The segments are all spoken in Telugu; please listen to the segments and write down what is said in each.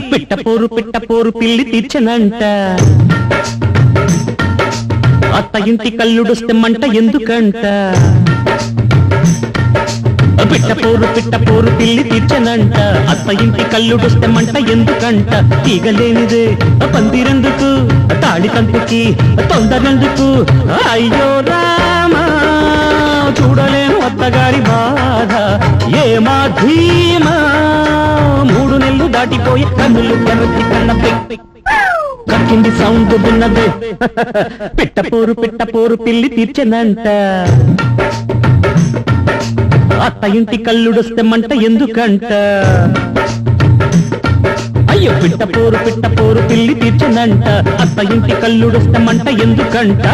పిట్ట పోరు పిట్ట పోరు పిల్లి తీర్చనంట. అత్త ఇంటి కల్లుడొస్తే మంట ఎందుకంట. పిట్ట పోరు పిట్ట పోరు పిల్లి తీర్చనంట. అత్త ఇంటి కల్లుడొస్తే మంట ఎందుకంట. తీగలేనిదే పందిరెందుకు తాడి తంపుకి తొందరెందుకు అయ్యో రామా చూడలేను అత్తగారి బాధ. ఏమా ధీమా? మూడు దాటిపోయి కన్నులు కరచి కన్న కక్కింది సౌండ్ విన్నదే. పిట్ట పోరు పిల్లి తీర్చనంట అత్త ఇంటి కల్లుడొస్తే మంట ఎందుకంట. అయ్యో పిట్ట పోరు పిట్ట పోరు పిల్లి తీర్చనంట అత్త ఇంటి కల్లుడొస్తే మంట ఎందుకంట.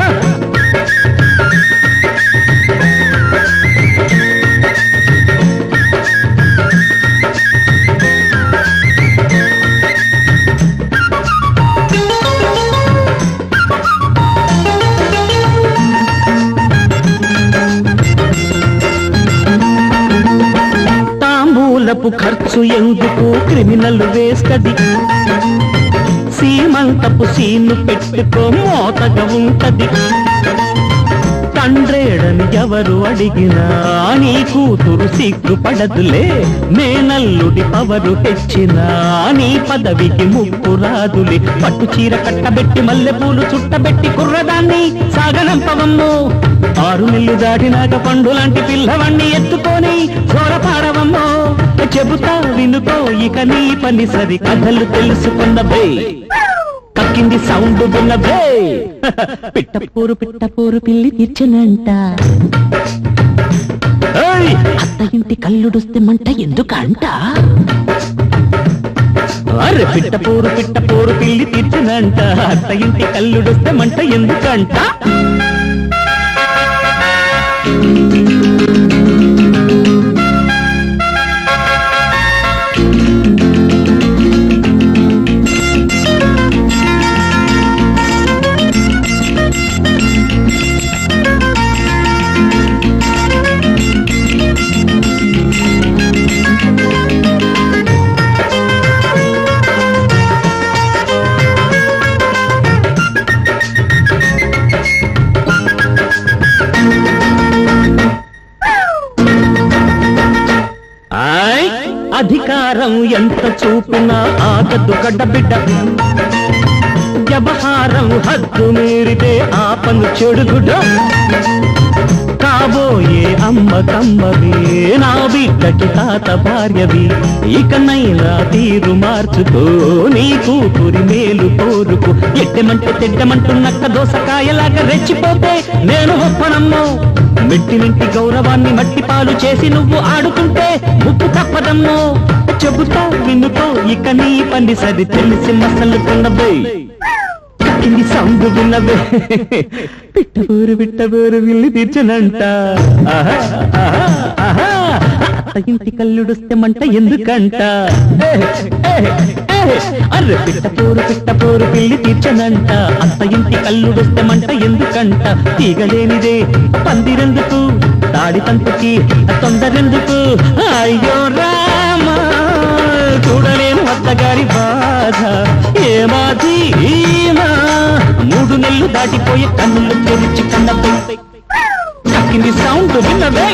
డబ్బు ఖర్చు ఎందుకు క్రిమినల్ వేస్తది? సీమంతపు సీను పెట్టుకో మోతగా ఉంటది. తండ్రేడని ఎవరు అడిగినా నీ కూతురు సిగ్గుపడదులే మేనల్లుడి పవరు తెచ్చినా నీ పదవికి ముప్పు రాదులే. పట్టు చీర కట్టబెట్టి మల్లె పూలు చుట్టబెట్టి కుర్రదాన్ని సాగనంపవమ్ము ఆరు నెల్లు దాటినాక పండు లాంటి పిల్లవాణ్ణి ఎత్తుకొని ఘోరపాడవమ్మో చెబుతా వినుకో ఇక నీ పని సరి కథలు తెలుసుకున్నవే కక్కింది సౌండ్ విన్నవే పిట్టపూరు పిట్టపూరు పిల్లి తీర్చనంట! అత్త ఇంటి కల్లుడొస్తే మంట ఎందుకంట? అరే పిట్టపూరు పిట్టపూరు పిల్లి తీర్చనంట. అత్త ఇంటి కల్లుడొస్తే మంట ఎందుకంట? అధికారం ఎంత చూపినా ఆగదు గడ్డబిడ్డ వ్యవహారం హద్దు మీరితే ఆపను చెడుగుడ కాబోయే అమ్మ కమ్మవి. నా బిడ్డకి తాత భార్యవి. ఇకనైనా తీరు మార్చుకో. నీ కూతురి మేలు కోరుకు. ఎట్టమంటే తెడ్డమంటూ నక్క దోసకాయలాగా రెచ్చిపోతే నేను ఒప్పనమ్మో. మెట్టినింటి గౌరవాన్ని మట్టి పాలు చేసి నువ్వు ఆడుకుంటే ముప్పు తప్పదమ్మో. చెబుతా వినుకో ఇక నీ పని సరి తెలిసి మసలుకున్నవే కక్కింది సౌండ్ విన్నవే పిట్టబూరు పిట్టబూరు విల్లి తీర్చనంట. అత్త ఇంటి కల్లుడొస్తే మంట ఎందుకంట? ఏ, ఏ, ఏ. అర్రె పిట్టపోరు పిట్టపోరు పిల్లి తీర్చనంట. అంత ఇంటి కల్లుడొస్తే మంట ఎందుకంట? తీగలేనిదే పందిరెందుకు? తాడి తంతుకి తొందరెందుకు? అయ్యో రామా చూడలేను అత్తగారి బాధ. ఏమాది ఈమా దాటిపోయి కన్నులు తెరిచి కన్న కక్కింది సౌండ్ విన్నవే.